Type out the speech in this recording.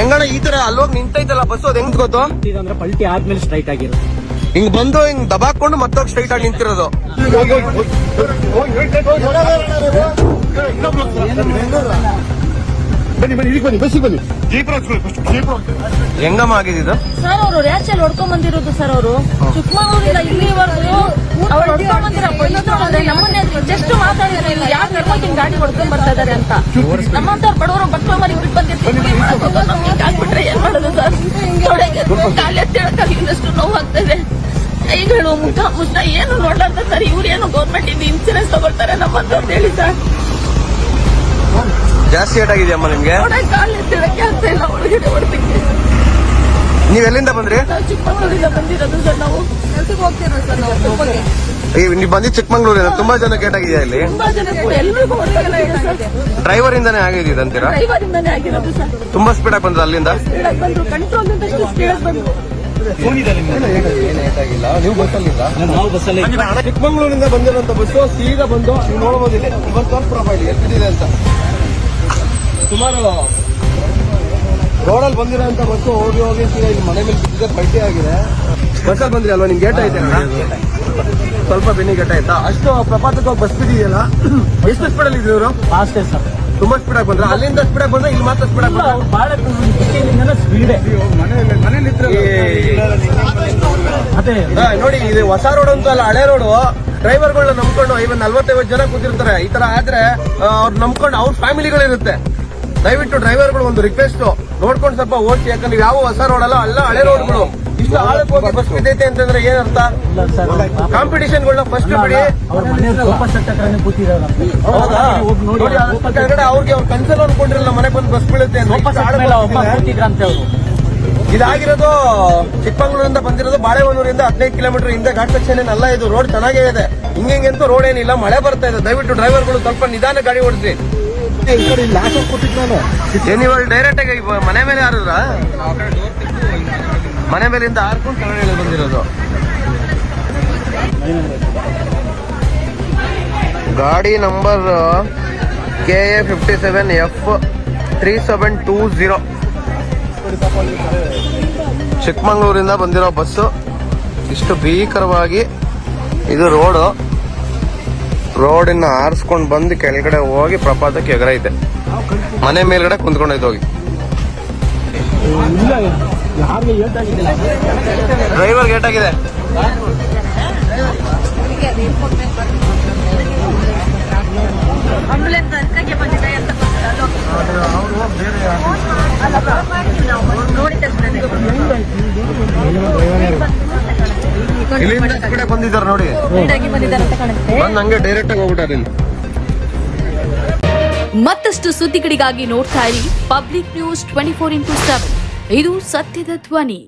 ಹೆಂಗಣ ಈ ತರ ಅಲ್ಲೋಗಿ ನಿಂತೈತಲ್ಲ ಬಸ್ ಅದ್ ಹೆಂಗ್ ಗೊತ್ತು? ಅಂದ್ರೆ ಪಲ್ಟಿ ಆದ್ಮೇಲೆ ಸ್ಟ್ರೈಟ್ ಆಗಿರೋದು ಹಿಂಗ್ ಬಂದು ಹಿಂಗ್ ದಬಾಕೊಂಡು ಮತ್ತೊಗ್ ಸ್ಟ್ರೈಟ್ ಆಗಿ ನಿಂತಿರೋದು. ಬನ್ನಿ ಬನ್ನಿ ಬನ್ನಿ ಬಸ್ಸಿಗೆ ಬನ್ನಿ. ಹೆಂಗಮ್ಮ ಆಗಿದ್ದು ಸರ್ ಅವರು ರ್ಯಾಚಲ್ಲಿ ಹೊಡ್ಕೊಂಡ್ ಬಂದಿರೋದು ಸರ್ ಅವರು. ಚಿಕ್ಕಮಗಳೂರಿಂದ ಇಲ್ಲಿವರೆಗೂ ಅವ್ರು ಹೊಡ್ಕೊಂಡ್ ಬಂದಿರೋ ಬಂದ್ರೆ ನಮ್ಮನ್ನೇ ಜಸ್ಟ್ ಮಾತಾಡಿದ್ರೆ ಯಾರು ಯಾಕೆ ನಡ್ಕೊಂಡು ಗಾಡಿ ಹೊಡ್ಕೊಂಡ್ ಬರ್ತಾ ಇದಾರೆ ಅಂತ. ನಮ್ಮಂತ ಬಡವರು ಬಟ್ಟೆ ಮರಿ ಬಿಟ್ಟು ಬಂದಿರ್ತೀವಿ. ಮುಷ್ಟ ಏನು ನೋಡ್ಲಂತ ಸರ್. ಇವ್ರೇನು ಗೌರ್ಮೆಂಟ್ ಇಂದ ಇನ್ಸೂರೆನ್ಸ್ ತಗೊಳ್ತಾರೆ ನಮ್ಮಂತ ಅಂತ ಹೇಳಿ ಸರ್. ಜಾಸ್ತಿ ಏಟ್ ಆಗಿದೆಯಮ್ಮ ನಿಮ್ಗೆ? ನೀವೆಲ್ಲಿಂದ ಕಾಲು ಎತ್ತಿಡಕ್ಕೆ ಆಗ್ತಾ ಇಲ್ಲ. ಒಳಗಡೆ ಹೊಡ್ತಿಕ್ಕೆ ನೀವ್ ಎಲ್ಲಿಂದ ಬಂದ್ರಿ? ನಾವು ಚಿಕ್ಕಮಗಳೂರಿಂದ ಬಂದಿರೋದು ಸರ್ ನಾವು. ಕೆಲ್ಸಕ್ಕೆ ಹೋಗ್ತಿರೋದು ಸರ್ ನಾವು ಕುಪ್ಪಕ್ಕೆ. ಈ ನೀವ್ ಬಂದಿದ್ ಚಿಕ್ಕಮಂಗ್ಳೂರಿಂದ ತುಂಬಾ ಜನ ಕೇಟಾಗಿದೆ ಇಲ್ಲಿ? ತುಂಬಾ ಜನಕ್ಕೆ ಎಲ್ರಿಗೂ ಹೊಡೆದಾಗಲ್ಲ ಇದೆ ಸರ್. ಡ್ರೈವರ್ ಇಂದಾನೇ ಆಗಿದೆ ಅಂತೀರಾ? ಡ್ರೈವರ್ ಇಂದಾನೇ ಆಗಿರೋದು ಸರ್. ತುಂಬಾ ಸ್ಪೀಡ್ ಆಗಿ ಬಂದ್ರ ಅಲ್ಲಿಂದ? ಸ್ಪೀಡಾಗಿ ಬಂದ್ರು. ಕಂಟ್ರೋಲ್ ಇಂದಷ್ಟು ಸ್ಪೀಡಾಗಿ ಬಂದ್ರು. ನೀವು ಬಸ್ಸಲ್ಲಿಲ್ಲ ನಾವು ಬಸ್ಸಲ್ಲಿ ಚಿಕ್ಕಮಂಗ್ಳೂರಿಂದ ಬಂದಿರೋಂಥ ಬಸ್ಸು ಸೀದಾ ಬಂದು ನೀವು ನೋಡಬಹುದು ಇಲ್ಲಿ. ಬಸ್ ತೋರ್ಸ್ಬಿಡಪ್ಪ ಎಷ್ಟಿದೆ ಅಂತ. ಸುಮಾರು ರೋಡಲ್ಲಿ ಬಂದಿರೋಂಥ ಬಸ್ಸು ಹೋಗಿ ಹೋಗಿ ಸೀದಾ ಇಲ್ಲಿ ಮನೆ ಮೇಲೆ ಬಿದ್ದಿದೆ ಪಲ್ಟಿ ಆಗಿದೆ. ಬಸ್ಸಲ್ಲಿ ಬಂದ್ರಿ ಅಲ್ವಾ? ನಿಮ್ಗೆ ಗೇಟ್ ಐತೆ ಸ್ವಲ್ಪ ಬೆನ್ನಿ ಗೇಟ್ ಆಯ್ತಾ? ಅಷ್ಟು ಪ್ರಪಾತಕ್ಕೆ ಹೋಗಿ ಬಸ್ ಬಿದ್ದಿದೆಯಲ್ಲ? ಎಷ್ಟು ಸ್ಪೀಡಲ್ಲಿ ಇದ್ರು ಇವರು? ಅಷ್ಟೇ ಸರ್ ತುಂಬಾ ಸ್ಪೀಡ್ ಆಗಿ ಬಂದ್ರೆ? ಅಲ್ಲಿಂದ ಸ್ಪೀಡ್ ಆಗಿ ಬಂದ್ರೆ ಇಲ್ಲಿ ಮಾತ್ರ ಸ್ಪೀಡ್ ಆಗಿ ಬಂದ್ರೆ ಸ್ಪೀಡ್ ಮನೆಯಲ್ಲಿ ಮನೇಲಿ ಹಾ, ನೋಡಿ ಇದು ಹೊಸ ರೋಡ್ ಅಂತ ಅಲ್ಲ ಹಳೆ ರೋಡು ಡ್ರೈವರ್ಗಳನ್ನ ನಂಬ್ಕೊಂಡು ಇವನ್ ನಲ್ವತ್ತೈವತ್ತು ಜನ ಕೂತಿರ್ತಾರೆ. ಈ ತರ ಆದ್ರೆ ಅವ್ರ ನಂಬ್ಕೊಂಡು ಅವ್ರ ಫ್ಯಾಮಿಲಿಗಳಿರುತ್ತೆ. ದಯವಿಟ್ಟು ಡ್ರೈವರ್ಗಳು ಒಂದು ರಿಕ್ವೆಸ್ಟ್ ನೋಡ್ಕೊಂಡು ಸ್ವಲ್ಪ ಓಡಿಸಿ ಯಾಕಂದ್ರೆ ಯಾವ ಹೊಸ ರೋಡ್ ಅಲ್ಲ ಅಲ್ಲ ಹಳೆ ರೋಡ್ಗಳು ಇಷ್ಟು ಆಳಕ್ಕೆ ಹೋಗಿ ಬಸ್ ಬಿದ್ದೈತೆ ಅಂತಂದ್ರೆ ಏನರ್ಥ? ಇಲ್ಲ ಗಳನ್ನ ಕಾಂಪಿಟೇಷನ್ಗಳನ್ನ ಫಸ್ಟ್ ಬಿಡಿ. ಹೌದಾ? ನೋಡಿ ಕೆಳಗಡೆ ಅವ್ರಿಗೆ ಅವ್ರ ಕನ್ಸಲ್ ಅನ್ಕೊಂಡಿರಲ್ಲ ಮನೆ ಬಂದು ಬಸ್ ಬೀಳುತ್ತೆ ಅಂತ. ಇದಾಗಿರೋದು ಚಿಕ್ಕಮಂಗ್ಳೂರಿಂದ ಬಂದಿರೋದು ಬಾಳೆಹೊನ್ನೂರಿಂದ ಹದಿನೈದು ಕಿಲೋಮೀಟರ್ ಹಿಂದೆ ಘಾಟ್ ಸೆಕ್ಷನ್ ಇದು. ರೋಡ್ ಚೆನ್ನಾಗೇ ಇದೆ. ಹಿಂಗೆಂತೂ ರೋಡ್ ಏನಿಲ್ಲ, ಮಳೆ ಬರ್ತಾ ಇದೆ. ದಯವಿಟ್ಟು ಡ್ರೈವರ್ಗಳು ಸ್ವಲ್ಪ ನಿಧಾನ ಗಾಡಿ ಓಡಿಸಿ ನೀವು ಡೈರೆಕ್ಟ್ ಆಗಿ ಮನೆ ಮೇಲೆ ಹಾರದ್ರ? ಮನೆ ಮೇಲಿಂದ ಹಾರ್ಕೊಂಡು ಬಂದಿರೋದು. ಗಾಡಿ number K A fifty seven F three seven two zero ಚಿಕ್ಕಮಂಗ್ಳೂರಿಂದ ಬಂದಿರೋ ಬಸ್ಸು ಇಷ್ಟು ಭೀಕರವಾಗಿ ಇದು ರೋಡು. ರೋಡಿನ ಆರಿಸ್ಕೊಂಡು ಬಂದು ಕೆಳಗಡೆ ಹೋಗಿ ಪ್ರಪಾತಕ್ಕೆ ಎಗರೈತೆ. ಮನೆ ಮೇಲ್ಗಡೆ ಕುಂತ್ಕೊಂಡೈತೆ ಹೋಗಿ. ಡ್ರೈವರ್ ಗೇಟ್ ಆಗಿದೆ. ಆಂಬುಲೆನ್ಸ್ ಬಂದಿದೆ ಅಂತ ಇಲ್ಲಿಂದ ಈ ಕಡೆ ಬಂದಿದ್ದಾರೆ ನೋಡಿ. ಸ್ಪೀಡಾಗಿ ಬಂದಿದ್ದಾರೆ ಅಂತ ಕಾಣುತ್ತೆ. ಬಂದು ಹಂಗೆ ಡೈರೆಕ್ಟ್ ಆಗಿ ಹೋಗ್ಬಿಟ್ಟಾರೆ ಇಲ್ಲಿ. ಮತ್ತಷ್ಟು ಸುದ್ದಿಗಳಿಗಾಗಿ ನೋಡ್ತಾ ಇರಿ public news twenty four into seven. ಇದು ಸತ್ಯದ ಧ್ವನಿ.